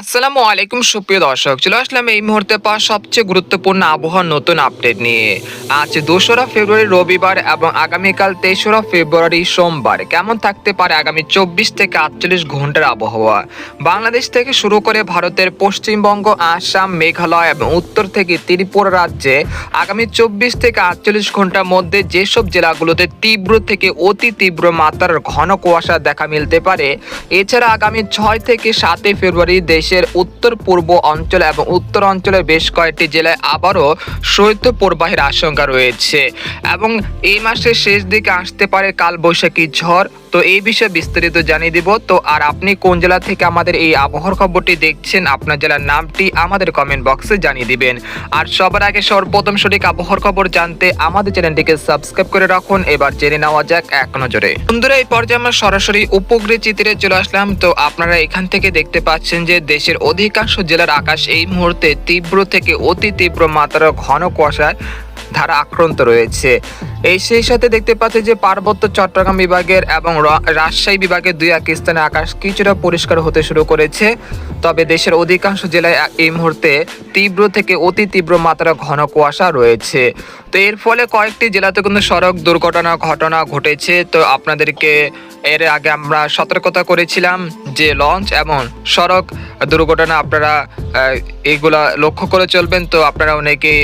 আসসালামু আলাইকুম, সুপ্রিয় দর্শক। চলে আসলাম এই মুহূর্তে পাওয়া সবচেয়ে গুরুত্বপূর্ণ আবহাওয়ার নতুন আপডেট নিয়ে। আজ দোসরা ফেব্রুয়ারি, রবিবার এবং আগামীকাল তেসরা ফেব্রুয়ারি সোমবার। কেমন থাকতে পারে আগামী চব্বিশ থেকে আটচল্লিশ ঘণ্টার আবহাওয়া? বাংলাদেশ থেকে শুরু করে ভারতের পশ্চিমবঙ্গ, আসাম, মেঘালয় এবং উত্তর থেকে ত্রিপুরা রাজ্যে আগামী চব্বিশ থেকে আটচল্লিশ ঘণ্টার মধ্যে যেসব জেলাগুলোতে তীব্র থেকে অতি তীব্র মাত্রার ঘন কুয়াশা দেখা মিলতে পারে, এছাড়া আগামী ছয় থেকে সাতই ফেব্রুয়ারি দেশের উত্তর পূর্ব অঞ্চল এবং উত্তর অঞ্চলের বেশ কয়েকটি জেলায় আবারও শৈত্য প্রবাহের আশঙ্কা রয়েছে। এবং এই মাসের শেষ দিকে আসতে পারে কালবৈশাখী ঝড়। তো এই বিষয়ে বিস্তারিত জানিয়ে দিব। তো আর আপনি কোন জেলা থেকে আমাদের এই আবহাওয়ার খবরটি দেখছেন, আপনার জেলার নামটি আমাদের কমেন্ট বক্সে জানিয়ে দিবেন। আর সবার আগে সর্বপ্রথম সঠিক আবহাওয়ার খবর জানতে আমাদের চ্যানেলটিকে সাবস্ক্রাইব করে রাখুন। এবার জেনে নেওয়া যাক এক নজরে। বন্ধুরা, এই পর্যায়ে আমরা সরাসরি উপগ্রহ চিত্রে চলে আসলাম। তো আপনারা এখান থেকে দেখতে পাচ্ছেন যে দেশের অধিকাংশ জেলার আকাশ এই মুহূর্তে তীব্র থেকে অতি তীব্র মাত্রার ঘন কুয়াশায় ধারা আক্রান্ত রয়েছে। এই সেই সাথে দেখতে পাচ্ছি যে পার্বত্য চট্টগ্রাম বিভাগের এবং রাজশাহী বিভাগের দুই এক স্থানে আকাশ কিছুটা পরিষ্কার হতে শুরু করেছে। তবে দেশের অধিকাংশ জেলায় এই মুহূর্তে তীব্র থেকে অতি তীব্র মাত্রা ঘন কুয়াশা রয়েছে। তো এর ফলে কয়েকটি জেলাতে কিন্তু সড়ক দুর্ঘটনা ঘটনা ঘটেছে। তো আপনাদেরকে এর আগে আমরা সতর্কতা করেছিলাম যে লঞ্চ এবং সড়ক দুর্ঘটনা আপনারা এগুলা লক্ষ্য করে চলবেন, তো আপনারা অনেকেই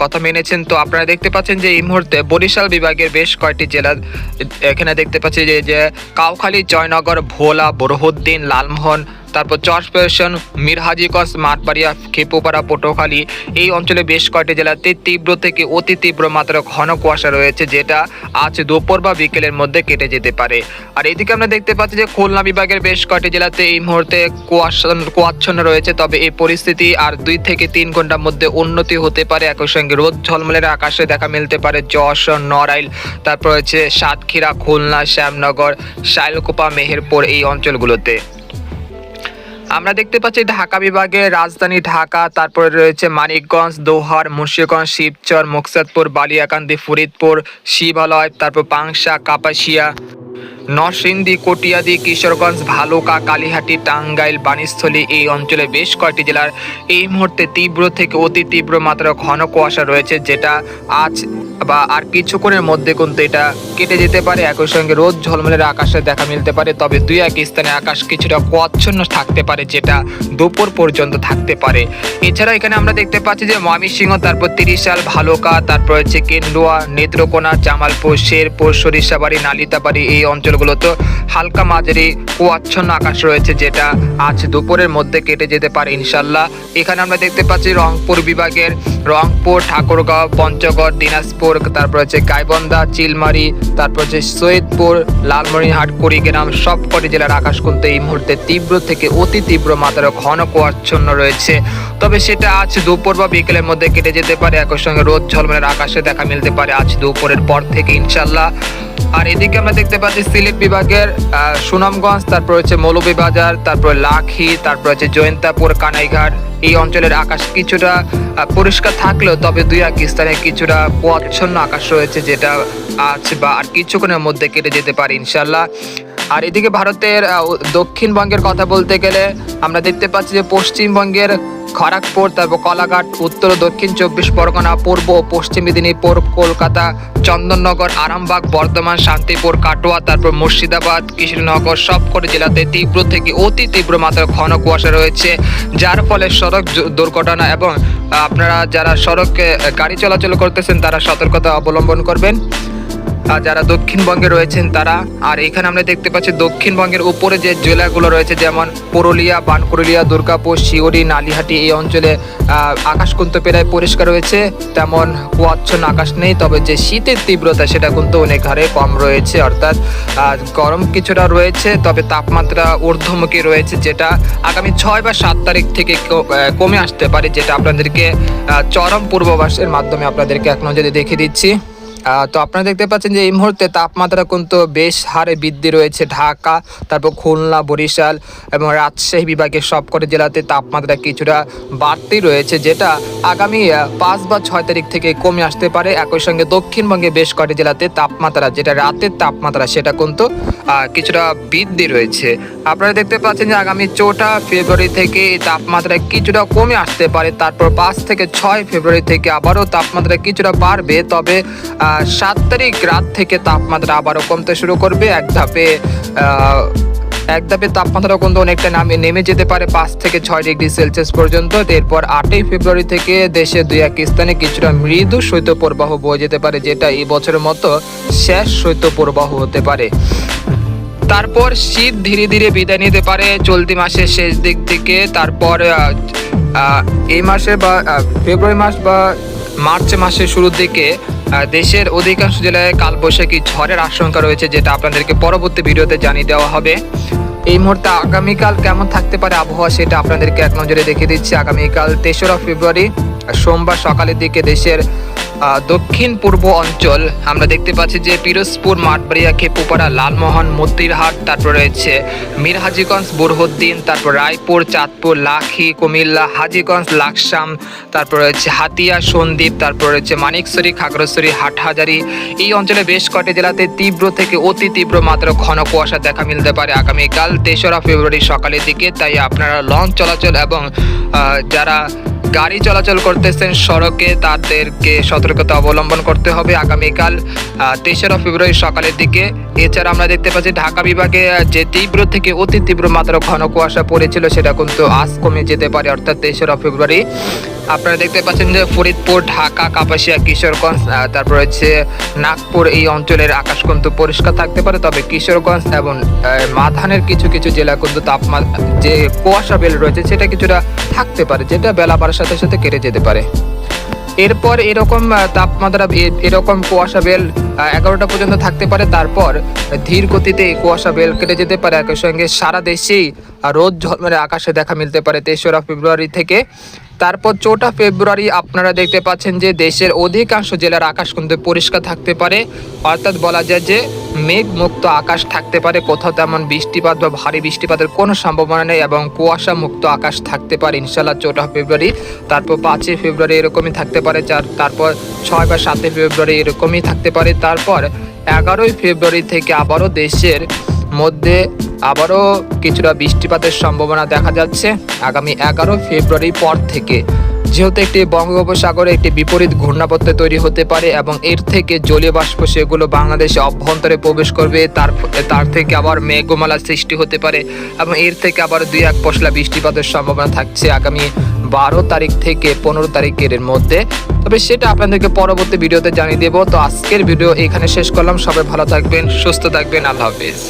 কথা মেনেছেন। তো আপনারা দেখতে পাচ্ছেন যে এই মুহূর্তে বরিশাল বিভাগের বেশ কয়েকটি জেলা, এখানে দেখতে পাচ্ছি যে যে কাউখালী জয়নগর, ভোলা, বরহুদ্দিন, লালমোহন তারপর চরপেশন মিরহাজিগঞ্জ মাঠবাড়িয়া, খেপুপাড়া, পটুয়াখালী এই অঞ্চলে বেশ কয়েকটি জেলাতে তীব্র থেকে অতি তীব্র মাত্রা ঘন কুয়াশা রয়েছে, যেটা আজ দুপুর বা বিকেলের মধ্যে কেটে যেতে পারে। আর এদিকে আমরা দেখতে পাচ্ছি যে খুলনা বিভাগের বেশ কয়েকটি জেলাতে এই মুহূর্তে কুয়াশা কুয়াচ্ছন্ন রয়েছে, তবে এই পরিস্থিতি আর দুই থেকে তিন ঘণ্টার মধ্যে উন্নতি হতে পারে। একই সঙ্গে রোদ ঝলমলের আকাশে দেখা মিলতে পারে যশোর, নড়াইল, তারপর হচ্ছে সাতক্ষীরা, খুলনা, শ্যামনগর, শাইলকুপা, মেহেরপুর এই অঞ্চলগুলোতে। আমরা দেখতে পাচ্ছি ঢাকা বিভাগে রাজধানী ঢাকা, তারপরে রয়েছে মানিকগঞ্জ, দোহার, মুন্সিগঞ্জ, শিবচর, মুকসাদপুর, বালিয়াকান্দি, ফরিদপুর, শিবালয়, তারপর পাংশা, কাপাসিয়া, নরসিংদী, কটিয়াদি, কিশোরগঞ্জ, ভালুকা, কালীহাটি, টাঙ্গাইল, বাণীস্থলী এই অঞ্চলে বেশ কয়েকটি জেলার এই মুহূর্তে তীব্র থেকে অতি তীব্র মাত্রা ঘন কুয়াশা রয়েছে, যেটা আজ বা আর কিছুক্ষণের মধ্যে কিন্তু এটা কেটে যেতে পারে। একই সঙ্গে রোদ ঝলমলের আকাশে দেখা মিলতে পারে, তবে দুই এক স্থানে আকাশ কিছুটা কুয়াচ্ছন্ন থাকতে পারে, যেটা দুপুর পর্যন্ত থাকতে পারে। এছাড়া এখানে আমরা দেখতে পাচ্ছি যে ময়মনসিংহ, তারপর তিরিশাল, ভালুকা, তারপর হচ্ছে কেন্দুয়া, নেত্রকোনা, জামালপুর, শেরপুর, সরিষাবাড়ি, নালিতাবাড়ি এই অঞ্চলগুলোতে হালকা মাঝারি কুয়াচ্ছন্ন আকাশ রয়েছে, যেটা আজ দুপুরের মধ্যে কেটে যেতে পারে ইনশাল্লাহ এখানে আমরা দেখতে পাচ্ছি রংপুর বিভাগের রংপুর, ঠাকুরগাঁও, পঞ্চগড়, দিনাজপুর তারপর হচ্ছে গাইবন্ধা, চিলমারি, তারপর হচ্ছে সৈয়দপুর, লালমনিরহাট, কুড়িগ্রাম সব কটি জেলার আকাশ কিন্তু এই মুহূর্তে তীব্র থেকে অতি তীব্র মাত্রা ঘন কুয়াচ্ছন্ন রয়েছে। তবে সেটা আজ দুপুর বা বিকেলের মধ্যে কেটে যেতে পারে, একই সঙ্গে রোদ ঝলমলের আকাশে দেখা মিলতে পারে আজ দুপুরের পর থেকে ইনশাল্লাহ আর এদিকে আমরা দেখতে পাচ্ছি সিলেট বিভাগের সুনামগঞ্জ, তারপর হচ্ছে মৌলভীবাজার, তারপর লাখি, তারপর হচ্ছে জয়ন্তাপুর, কানাইঘাট। এই অঞ্চলের আকাশ কিছুটা পরিষ্কার থাকলেও তবে দুই এক স্থানে কিছুটা পচ্ছন্ন আকাশ রয়েছে যেটা আজ বা আর কিছুক্ষণের মধ্যে কেটে যেতে পারে ইনশাল্লাহ আর এদিকে ভারতের দক্ষিণবঙ্গের কথা বলতে গেলে আমরা দেখতে পাচ্ছি যে পশ্চিমবঙ্গের খড়গপুর, তারপর কলাঘাট, উত্তর ও দক্ষিণ চব্বিশ পরগনা, পূর্ব ও পশ্চিম মেদিনীপুর, কলকাতা, চন্দননগর, আরামবাগ, বর্ধমান, শান্তিপুর, কাটোয়া, তারপর মুর্শিদাবাদ, কৃষ্ণনগর, সবকটি জেলাতে তীব্র থেকে অতি তীব্র মাত্রার ঘন কুয়াশা রয়েছে, যার ফলে সড়ক দুর্ঘটনা এবং আপনারা যারা সড়কে গাড়ি চলাচল করতেছেন তারা সতর্কতা অবলম্বন করবেন। আর যারা দক্ষিণবঙ্গে রয়েছেন তারা, আর এখানে আমরা দেখতে পাচ্ছি দক্ষিণবঙ্গের উপরে যে জেলাগুলো রয়েছে, যেমন পুরুলিয়া বানকুরুলিয়া দুর্গাপুর শিউরি নালিহাটি এই অঞ্চলে আকাশ কিন্তু প্রায় পরিষ্কার রয়েছে। তেমন কুয়াচ্ছন্ন আকাশ নেই, তবে যে শীতের তীব্রতা সেটা কিন্তু অনেক হারে কম রয়েছে। অর্থাৎ গরম কিছুটা রয়েছে, তবে তাপমাত্রা ঊর্ধ্বমুখী রয়েছে, যেটা আগামী ছয় বা সাত তারিখ থেকে কমে আসতে পারে, যেটা আপনাদেরকে চরম পূর্বাভাসের মাধ্যমে আপনাদেরকে এক নজরে দেখিয়ে দিচ্ছি। তো আপনারা দেখতে পাচ্ছেন যে এই মুহূর্তে তাপমাত্রা কিন্তু বেশ হারে বৃদ্ধি রয়েছে। ঢাকা, তারপর খুলনা, বরিশাল এবং রাজশাহী বিভাগের সবকটি জেলাতে তাপমাত্রা কিছুটা বাড়তি রয়েছে, যেটা আগামী পাঁচ বা ছয় তারিখ থেকে কমে আসতে পারে। একই সঙ্গে দক্ষিণবঙ্গে বেশ কয়েকটি জেলাতে তাপমাত্রা, যেটা রাতের তাপমাত্রা, সেটা কিন্তু কিছুটা বৃদ্ধি রয়েছে। আপনারা দেখতে পাচ্ছেন যে আগামী চৌঠা ফেব্রুয়ারি থেকে তাপমাত্রা কিছুটা কমে আসতে পারে। তারপর পাঁচ থেকে ছয় ফেব্রুয়ারি থেকে আবারও তাপমাত্রা কিছুটা বাড়বে। তবে সাত তারিখ রাত থেকে তাপমাত্রা আবারও কমতে শুরু করবে। এক ধাপে এক ধাপে তাপমাত্রা কিন্তু অনেকটা নামে নেমে যেতে পারে পাঁচ থেকে ছয় ডিগ্রি সেলসিয়াস পর্যন্ত। এরপর আটই ফেব্রুয়ারি থেকে দেশে দুই এক স্থানে কিছুটা মৃদু শৈত্যপ্রবাহ বয়ে যেতে পারে, যেটা এই বছরের মতো শেষ শৈত্যপ্রবাহ হতে পারে। তারপর শীত ধীরে ধীরে বিদায় নিতে পারে চলতি মাসের শেষ দিক থেকে। তারপর এই মাসে বা ফেব্রুয়ারি মাস বা মার্চ মাসের শুরুর দিকে দেশের অধিকাংশ জেলায় কালবৈশাখী ঝড়ের আশঙ্কা রয়েছে, যেটা আপনাদেরকে পরবর্তী ভিডিওতে জানিয়ে দেওয়া হবে। এই মুহূর্তে আগামীকাল কেমন থাকতে পারে আবহাওয়া, সেটা আপনাদেরকে এক নজরে দেখিয়ে দিচ্ছি। আগামীকাল তেসরা ফেব্রুয়ারি সোমবার সকালের দিকে দেশের দক্ষিণ পূর্ব অঞ্চল, আমরা দেখতে পাচ্ছি যে পিরোজপুর, মাঠবাড়িয়া, খেপুপাড়া, লালমোহন, মতিরহাট, তারপর রয়েছে মিরহাজিগঞ্জ, বুরহুদ্দিন, তারপর রায়পুর, চাঁদপুর, লাখি, কুমিল্লা, হাজিগঞ্জ, লাকসাম, তারপর রয়েছে হাতিয়া, সন্দ্বীপ, তারপর রয়েছে মানিকছড়ি খাগড়াছড়ি, হাটহাজারি। এই অঞ্চলে বেশ কটি জেলাতে তীব্র থেকে অতি তীব্র মাত্রা ঘন কুয়াশা দেখা মিলতে পারে আগামীকাল, তেসরা ফেব্রুয়ারি সকালের দিকে। তাই আপনারা লঞ্চ চলাচল এবং যারা গাড়ি চলাচল করতেছেন সড়কে, তাদেরকে সতর্কতা অবলম্বন করতে হবে আগামীকাল তেসরা ফেব্রুয়ারি সকালের দিকে। এছাড়া আমরা দেখতে পাচ্ছি ঢাকা বিভাগে যে তীব্র থেকে অতি তীব্র মাত্রা ঘন কুয়াশা পড়েছিল সেটা কিন্তু আজ কমে যেতে পারে, অর্থাৎ তেসরা ফেব্রুয়ারি। আপনারা দেখতে পাচ্ছেন যে ফরিদপুর, ঢাকা, কাপাসিয়া, কিশোরগঞ্জ তারপর হচ্ছে নাগপুর, এই অঞ্চলের আকাশ কিন্তু পরিষ্কার থাকতে পারে। তবে কিশোরগঞ্জ এবং মাধানের কিছু কিছু জেলা কিন্তু তাপমাত্রা যে কুয়াশা বেল রয়েছে সেটা কিছুটা থাকতে পারে, যেটা বেলা বাড়ার সাথে সাথে কেটে যেতে পারে। এরপর এরকম তাপমাত্রা এরকম কুয়াশা বেল এগারোটা পর্যন্ত থাকতে পারে। তারপর ধীর গতিতে কুয়াশা বেল কেটে যেতে পারে। একই সঙ্গে সারা দেশেই রোদ ঝলমলে আকাশে দেখা মিলতে পারে। তেসরা ফেব্রুয়ারি থেকে তারপর চৌঠা ফেব্রুয়ারি আপনারা দেখতে পাচ্ছেন যে দেশের অধিকাংশ জেলার আকাশ কিন্তু পরিষ্কার থাকতে পারে। অর্থাৎ বলা যায় যে মেঘ মুক্ত আকাশ থাকতে পারে। কোথাও তেমন বৃষ্টিপাত বা ভারী বৃষ্টিপাতের কোনো সম্ভাবনা নেই এবং কুয়াশা মুক্ত আকাশ থাকতে পারে। ইনশাল্লাহ চৌঠা ফেব্রুয়ারি, তারপর পাঁচই ফেব্রুয়ারি এরকমই থাকতে পারে। চার, তারপর ছয় বা সাতই ফেব্রুয়ারি এরকমই থাকতে পারে। তারপর এগারোই ফেব্রুয়ারি থেকে আবারও দেশের মধ্যে আবারও কিছুটা বৃষ্টিপাতের সম্ভাবনা দেখা যাচ্ছে আগামী এগারো ফেব্রুয়ারি পর থেকে। যেহেতু একটি বঙ্গোপসাগরে একটি বিপরীত ঘূর্ণাবর্ত তৈরি হতে পারে এবং এর থেকে জলীয় বাষ্প সেগুলো বাংলাদেশে অভ্যন্তরে প্রবেশ করবে, তার তার থেকে আবার মেঘমালা সৃষ্টি হতে পারে এবং এর থেকে আবার দুই এক পশলা বৃষ্টিপাতের সম্ভাবনা থাকছে আগামী বারো তারিখ থেকে পনেরো তারিখের মধ্যে। তবে সেটা আপনাদেরকে পরবর্তী ভিডিওতে জানিয়ে দেবো। তো আজকের ভিডিও এখানে শেষ করলাম। সবাই ভালো থাকবেন, সুস্থ থাকবেন। আল্লাহ হাফিজ।